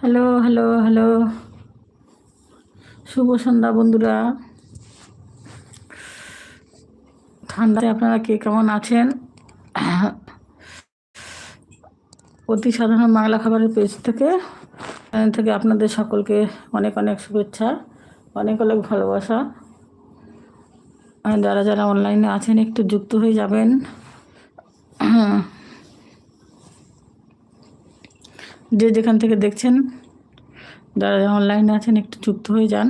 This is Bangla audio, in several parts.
Hello hello hello. শুভ সন্ধ্যা বন্ধুরা। ঠান্ডাতে আপনারা কে কেমন আছেন? অতি সাধারণ বাংলা খাবারের পেজ থেকে থেকে আপনাদের সকলকে অনেক অনেক শুভেচ্ছা, অনেক অনেক ভালোবাসা। যারা যারা অনলাইনে আছেন, একটু যুক্ত হয়ে যাবেন। যে যেখান থেকে দেখছেন, যারা অনলাইনে আছেন, একটু যুক্ত হয়ে যান।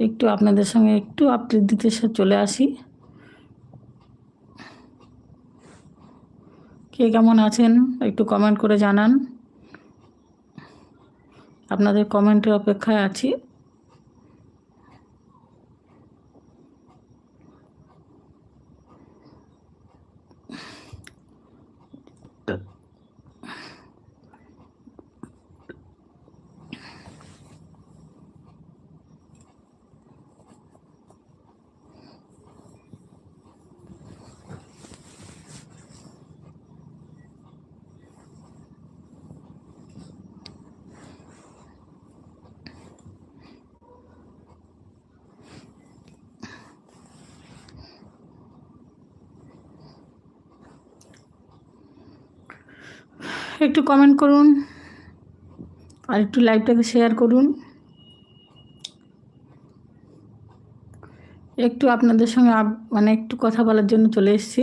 একটু আপনাদের সঙ্গে একটু দিতে চলে আসি। কে কেমন আছেন, একটু কমেন্ট করে জানান। আপনাদের কমেন্টের অপেক্ষায় আছি। একটু কমেন্ট করুন আর একটু লাইভটাকে শেয়ার করুন। একটু আপনাদের সঙ্গে মানে একটু কথা বলার জন্য চলে এসেছি।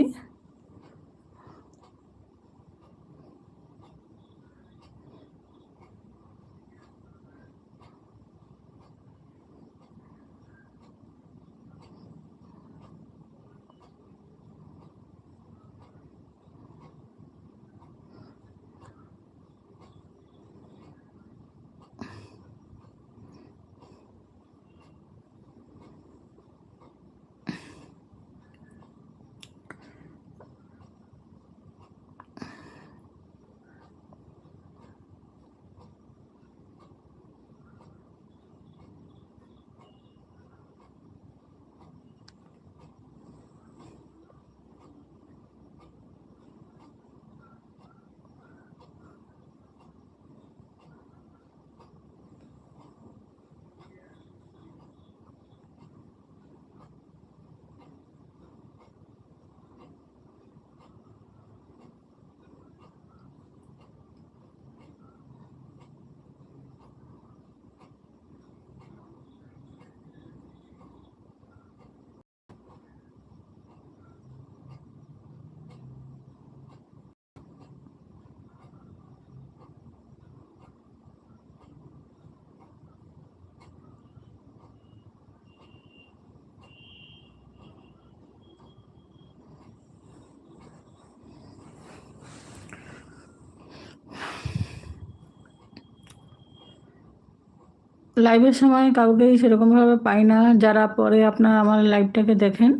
লাইভের সময় কাউকেই সেরকমভাবে পাই না। যারা পরে আপনার আমার লাইভটাকে দেখেন,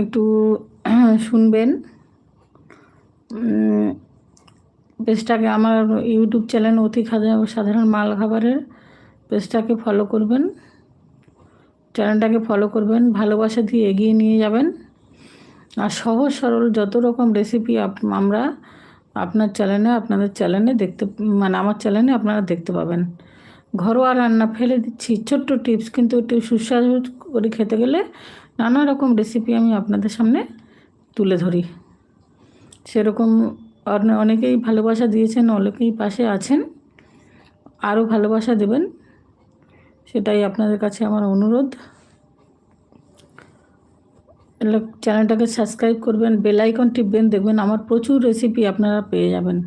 একটু শুনবেন। পেজটাকে আমার ইউটিউব চ্যানেল অতি সাধারণ মাল খাবারের পেজটাকে ফলো করবেন। চ্যানেলটাকে ফলো করবেন, ভালোবাসা দিয়ে এগিয়ে নিয়ে যাবেন। আর সহজ সরল যত রকম রেসিপি আমরা আপনার চ্যানেলে আপনাদের চ্যানেলে দেখতে মানে আমার চ্যানেলে আপনারা দেখতে পাবেন। ঘরোয়া রান্না ফেলে দিচ্ছি। ছোট্ট টিপস, কিন্তু একটু সুস্বাদু করে খেতে গেলে নানা রকম রেসিপি আমি আপনাদের সামনে তুলে ধরি। সেরকম অনে- অনেকেই ভালোবাসা দিয়েছেন, অনেকেই পাশে আছেন। আরও ভালোবাসা দেবেন, সেটাই আপনাদের কাছে আমার অনুরোধ। চ্যানেলটাকে সাবস্ক্রাইব করবেন বেল আইকন টিপবেন, দেখবেন আমার প্রচুর রেসিপি আপনারা পেয়ে যাবেন।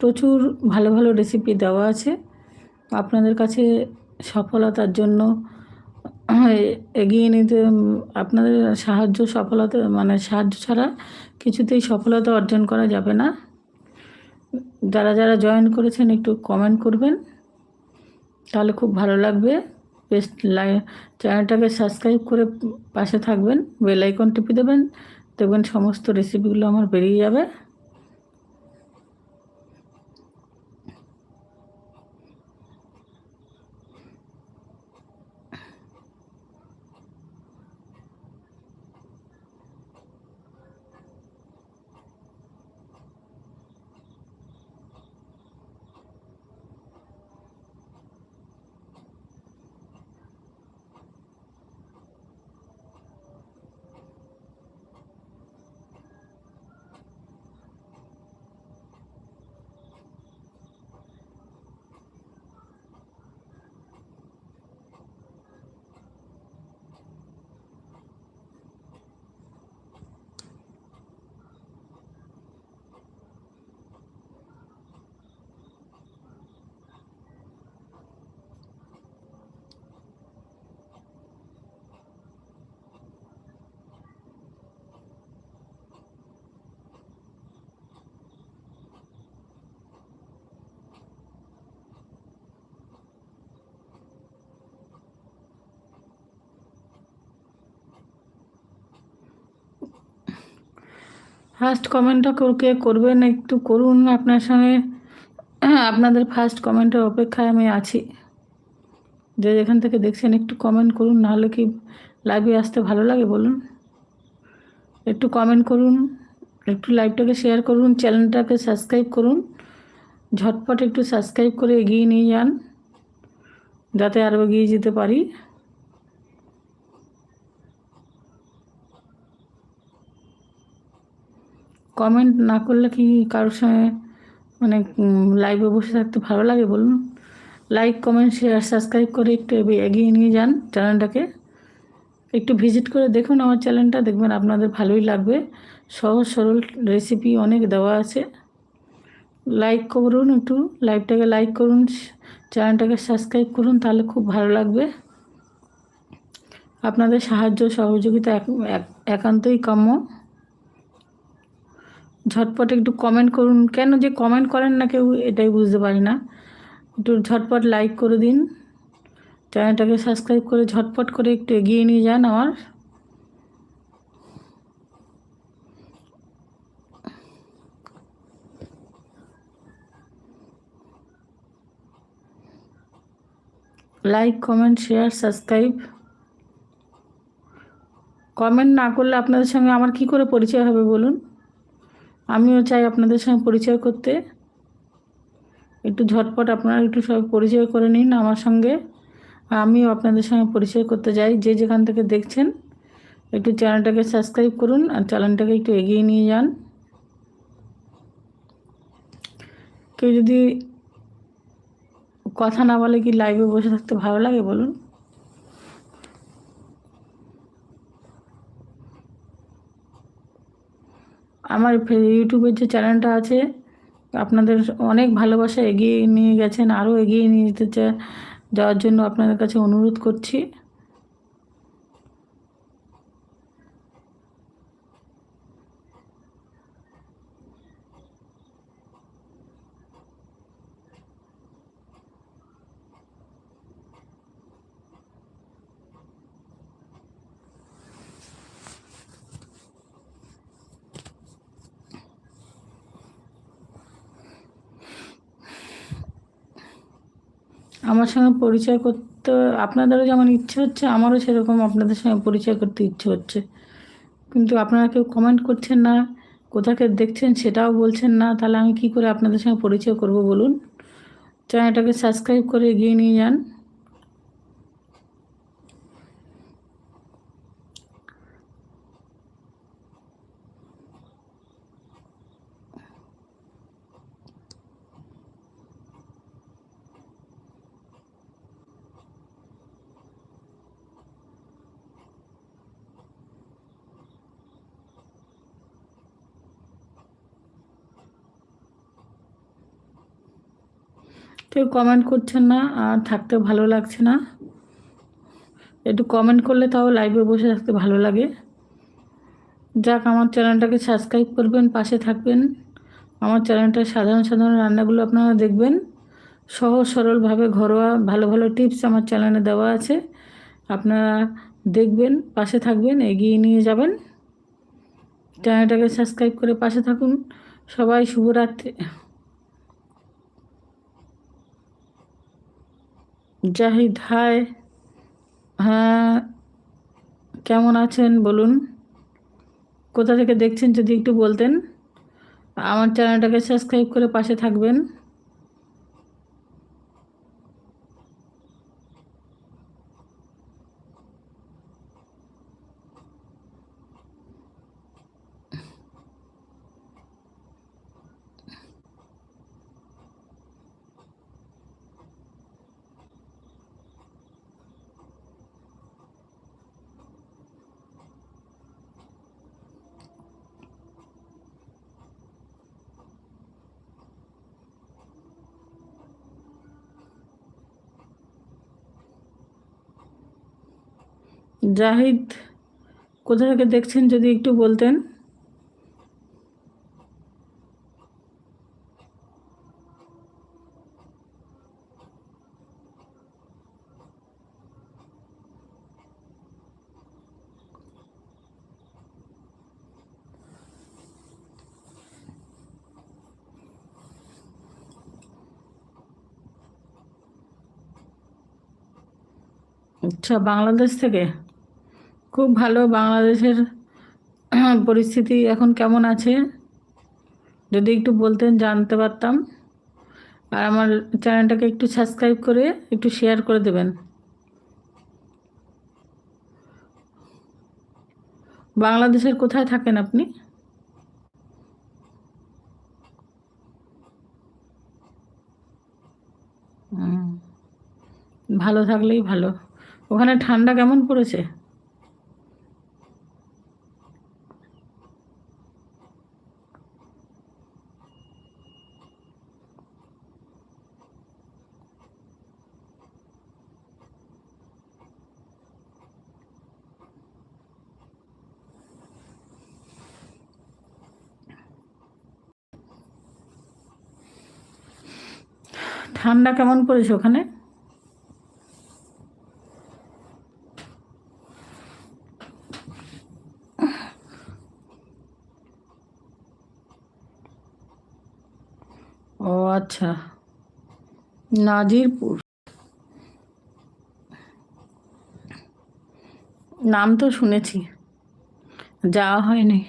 প্রচুর ভালো ভালো রেসিপি দেওয়া আছে। আপনাদের কাছে সফলতার জন্য এগিয়ে নিতে আপনাদের সাহায্য সফলতা মানে সাহায্য ছাড়া কিছুতেই সফলতা অর্জন করা যাবে না। যারা যারা জয়েন করেছেন, একটু কমেন্ট করবেন। তাহলে খুব ভালো লাগবে। বেশ, লাই চ্যানেলটাকে সাবস্ক্রাইব করে পাশে থাকবেন। বেল আইকন টিপে দেবেন। দেখবেন সমস্ত রেসিপিগুলো আমার বেরিয়ে যাবে। ফার্স্ট কমেন্টটা কে করবেন, একটু করুন। আপনার সঙ্গে আপনাদের ফার্স্ট কমেন্টের অপেক্ষায় আমি আছি। যে যেখান থেকে দেখছেন, একটু কমেন্ট করুন নাহলে কি লাইভে আসতে ভালো লাগে বলুন? একটু কমেন্ট করুন, একটু লাইভটাকে শেয়ার করুন চ্যানেলটাকে সাবস্ক্রাইব করুন। ঝটপট একটু সাবস্ক্রাইব করে এগিয়ে নিয়ে যান, যাতে আরও এগিয়ে যেতে পারি। কমেন্ট না করলে কি কারোর সঙ্গে মানে লাইভে বসে থাকতে ভালো লাগে বলুন? লাইক কমেন্ট শেয়ার সাবস্ক্রাইব করে একটু এগিয়ে নিয়ে যান চ্যানেলটাকে একটু ভিজিট করে দেখুন আমার চ্যানেলটা দেখবেন আপনাদের ভালোই লাগবে। সহজ, সরল রেসিপি অনেক দেওয়া আছে। লাইক করুন একটু লাইভটাকে লাইক করুন চ্যানেলটাকে সাবস্ক্রাইব করুন, তাহলে খুব ভালো লাগবে। আপনাদের সাহায্য, সহযোগিতা একান্তই কাম্য। ঝটপট একটু কমেন্ট করুন। কেন যে কমেন্ট করেন না কেউ, এটাই বুঝতে পারি না। একটু ঝটপট লাইক করে দিন। চ্যানেলটাকে সাবস্ক্রাইব করে ঝটপট করে একটু এগিয়ে নিয়ে যান আমার। Like comment share subscribe comment না করলে আপনাদের সঙ্গে আমার কি করে পরিচয় হবে বলুন? আমিও চাই আপনাদের সঙ্গে পরিচয় করতে। একটু ঝটপট আপনারা একটু সব পরিচয় করে নিন আমার সঙ্গে। আমিও আপনাদের সঙ্গে পরিচয় করতে যাই যে যেখান থেকে দেখছেন, একটু চ্যানেলটাকে সাবস্ক্রাইব করুন আর চ্যানেলটাকে একটু এগিয়ে নিয়ে যান। কেউ যদি কথা না বলে কি লাইভে বসে থাকতে ভালো লাগে বলুন? আমার ইউটিউবের যে চ্যানেলটা আছে, আপনাদের অনেক ভালোবাসা এগিয়ে নিয়ে গেছেন, আরও এগিয়ে নিয়ে যেতে যাওয়ার জন্য আপনাদের কাছে অনুরোধ করছি। আমার সঙ্গে পরিচয় করতে, আপনাদেরও যেমন ইচ্ছে হচ্ছে, আমারও সেরকম আপনাদের সঙ্গে পরিচয় করতে ইচ্ছে হচ্ছে। কিন্তু আপনারা কেউ কমেন্ট করছেন না, কোথাকে দেখছেন সেটাও বলছেন না, তাহলে আমি কি করে আপনাদের সঙ্গে পরিচয় করব বলুন? চ্যানেলটাকে সাবস্ক্রাইব করে এগিয়ে নিয়ে যান। কেউ কমেন্ট করছেন না আর থাকতে ভালো লাগছে না। একটু কমেন্ট করলে তাও লাইভে বসে থাকতে ভালো লাগে। যাক, আমার চ্যানেলটাকে সাবস্ক্রাইব করবেন, পাশে থাকবেন। আমার চ্যানেলটা সাধারণ সাধারণ রান্নাগুলো আপনারা দেখবেন। সহজ, সরলভাবে, ঘরোয়া, ভালো ভালো টিপস আমার চ্যানেলে দেওয়া আছে। আপনারা দেখবেন, পাশে থাকবেন, এগিয়ে নিয়ে যাবেন। চ্যানেলটাকে সাবস্ক্রাইব করে পাশে থাকুন। সবাই শুভরাত্রি। জাহিদ, হাই। হ্যাঁ কেমন আছেন বলুন? কোথা থেকে দেখছেন যদি একটু বলতেন? আমার চ্যানেলটাকে সাবস্ক্রাইব করে পাশে থাকবেন। জাহিদ কোথা থেকে দেখছেন যদি একটু বলতেন? আচ্ছা বাংলাদেশ থেকে? খুব ভালো বাংলাদেশের পরিস্থিতি এখন কেমন আছে? যদি একটু বলতেন, জানতে পারতাম। আর আমার চ্যানেলটাকে একটু সাবস্ক্রাইব করে একটু শেয়ার করে দেবেন। বাংলাদেশের কোথায় থাকেন আপনি? ভালো থাকলেই ভালো। ওখানে ঠান্ডা কেমন পড়েছে? ঠান্ডা কেমন পড়েছে ওখানে? ও আচ্ছা। নাজিরপুর। নাম তো শুনেছি। যাওয়া হয়নি।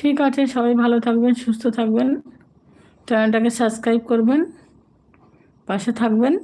ঠিক আছে সবাই ভালো থাকবেন সুস্থ থাকবেন। চ্যানেলটাকে সাবস্ক্রাইব করবেন পাশে থাকবেন।